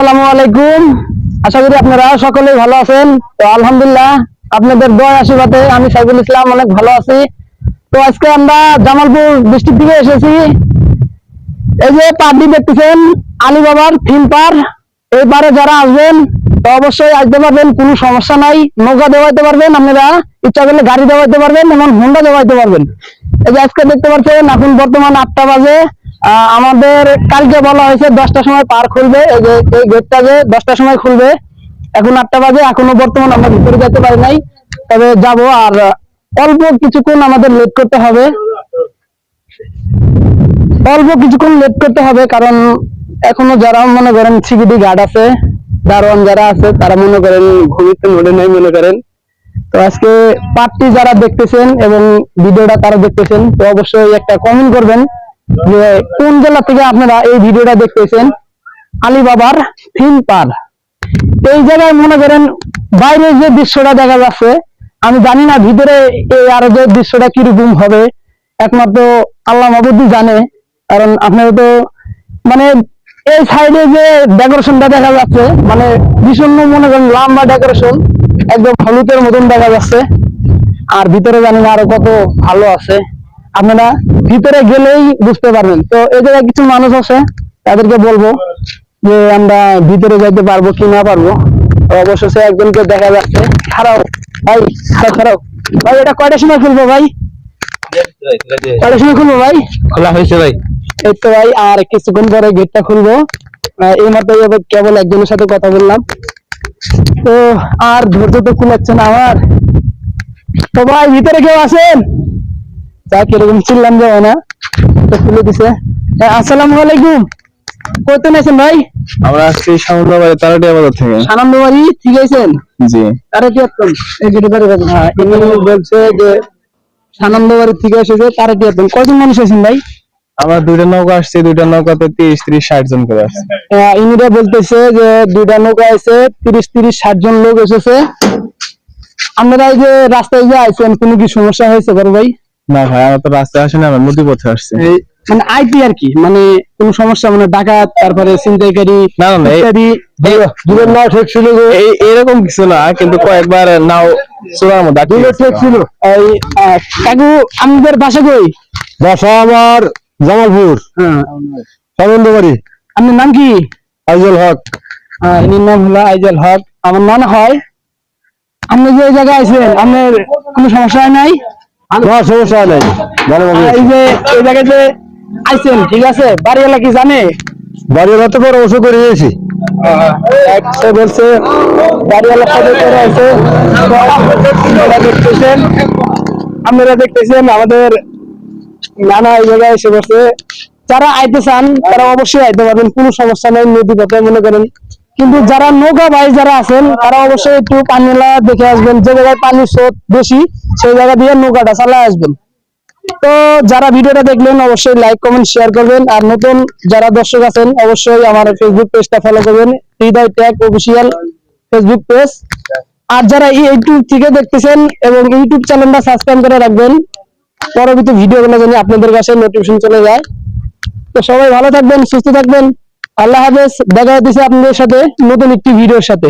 আসসালামু আলাইকুম। আশা করি আপনারা সকলেই ভালো আছেন। তো আলহামদুলিল্লাহ, আপনাদের দোয়া আশীর্বাদে আমি ইসলাম অনেক ভালো আছি। তো আজকে আমরা জামালপুর ডিস্ট্রিক্ট থেকে এসেছি। এই যে পাবলি দেখতেছেন, আলিবাবার থিম পার এই যারা আসবেন, তো অবশ্যই আসতে পারবেন, কোনো সমস্যা নাই। নৌকা দেওয়াইতে পারবেন, আপনারা ইচ্ছা করলে গাড়ি দেওয়াইতে পারবেন এমন হোন্ডা দেওয়াইতে পারবেন। এই যে আজকে দেখতে পাচ্ছেন, এখন বর্তমান আটটা বাজে। আমাদের কালকে বলা হয়েছে দশটার সময় পার খুলবে, এই যে, এই গেটটা যে দশটার সময় খুলবে। এখন আটটা বাজে, এখনও বর্তমান আমরা ভিতরে যেতে পারি নাই। তবে যাব আর অল্প কিছুক্ষণ আমাদের লেট করতে হবে। অল্প কিছুক্ষণ লেট করতে হবে, কারণ এখনও যারা মনে করেন সিকিউরিটি গার্ড আছে, দারোয়ান যারা আছে, তারা মনে করেন ঘুমিতে মনে নাই মনে করেন। তো আজকে পার্টটি যারা দেখতেছেন এবং ভিডিওটা তারা দেখতেছেন, তো অবশ্যই একটা কমেন্ট করবেন। যে কোন জেলা থেকে আপনারা এই ভিডিওটা দেখতেছেন? আলিবাবার থিম পার্ক। এই জায়গায় মনে করেন বাইরে যে দৃশ্যটা দেখা যাচ্ছে, আমি জানি না ভিতরে এই আরও যে দৃশ্যটা কীরকম হবে, একমাত্র আল্লাহ মাবুদি জানে, কারণ আপনারা তো মানে এই সাইডে যে ডেকোরেশনটা দেখা যাচ্ছে মানে ভীষণ মনে করেন লম্বা ডেকোরেশন একদম হলুদের মতন দেখা যাচ্ছে, আর ভিতরে জানি না আরও কত ভালো আছে। আপনারা ভিতরে গেলেই বুঝতে পারবেন। তো এই জায়গায় কিছু মানুষ আছে তাদেরকে বলব যে আমরা ভিতরে যাইতে পারব কি না পারব। অবশেষে একজনকে দেখা যাচ্ছে। খারাপ ভাই খারাপ ভাই এটা কয়টার সময় খুলবো ভাই? কয়টার সময় খুলবো ভাই? খোলা হয়েছে ভাই। এই তো ভাই আর কিছুক্ষণ পরে গেটটা খুলবো। এই মাত্র কেবল একজনের সাথে কথা বললাম। তো আর ধৈর্য তো কুলাচ্ছে না আমার। তো ভাই ভিতরে কেউ আছেন? যা কীরকম চিল্লাম যাবে না। তো খুলে দিছে। আসসালামু আলাইকুম। ভাই? আমরা আসছি সামুদ্রাবাড়ি তারাটিয়া বাজার থেকে। সানন্দ বাড়ি ঠিক আছেন? জি। কি এই বাড়ি বাড়ি হ্যাঁ ইনি বলছে যে সানন্দ বাড়ি থেকে এসেছে তারা কি আছেন কয়জন মানুষ আছেন ভাই? আমরা দুইটা নৌকা আসছি দুইটা নৌকাতে তিরিশ ত্রিশ ষাট জন করে আসছে। ইনিরা বলতেছে যে দুইটা নৌকা আছে তিরিশ তিরিশ ষাট জন লোক এসেছে। আপনারা এই যে রাস্তায় যে আইছেন কোনো কি সমস্যা হয়েছে বড় ভাই? না ভাই আমরা তো রাস্তায় আসিনি আমরা নদী পথে আসছি মানে আইপি আর কি মানে কোনো সমস্যা মানে ডাকাত তারপরে ছিনতাইকারী না না দূরের নাও ঠিক ছিল এই এরকম কিছু না কিন্তু কয়েকবার নাও চূড়ার মধ্যে আটকে গেছে। এই কাকু আমাদের বাসা কই? বাসা আমার জামালপুর। হ্যাঁ। সামন্তবাড়ি আপনার নাম কি? আইজল হক। আহ, ইনির নাম হলো আইজল হক। আমার মনে হয় আপনি যে জায়গায় আছেন আপনার কোনো সমস্যা হয় নাই? না সমস্যা নাই। এই যে এই জায়গায় আইছেন ঠিক আছে? বাড়িওয়ালা কি জানে? বাড়ি রাতে পরামর্শ করে দিয়েছি। সে বলছে বাড়িওয়ালার সাথে করে আছে? দেখতেছেন আপনারা দেখতেছেন আমাদের নানা এই জায়গায় এসে বসে যারা আইতে চান তারা অবশ্যই আইতে পারবেন কোনো সমস্যা নেই নদী পথে মনে করেন। কিন্তু যারা নৌকা ভাই যারা আছেন, তারা অবশ্যই একটু পানিলা দেখে আসবেন। যে জায়গায় পানির স্রোত বেশি, সেই জায়গা দিয়ে নৌকাটা চালায় আসবেন। তো যারা ভিডিওটা দেখলেন, অবশ্যই লাইক কমেন্ট শেয়ার করবেন। আর নতুন যারা দর্শক আছেন, অবশ্যই আমার ফেসবুক পেজটা ফলো করবেন। অফিসিয়াল ফেসবুক পেজ আর যারা ইউটিউব থেকে দেখতেছেন এবং ইউটিউব চ্যানেলটা সাবস্ক্রাইব করে রাখবেন, পরবর্তী ভিডিওগুলো যেন আপনাদের কাছে নোটিফিকেশন চলে যায়। তো সবাই ভালো থাকবেন, সুস্থ থাকবেন। আল্লাহ হাফেজ দেখা হচ্ছে আপনাদের সাথে নতুন একটি ভিডিওর সাথে।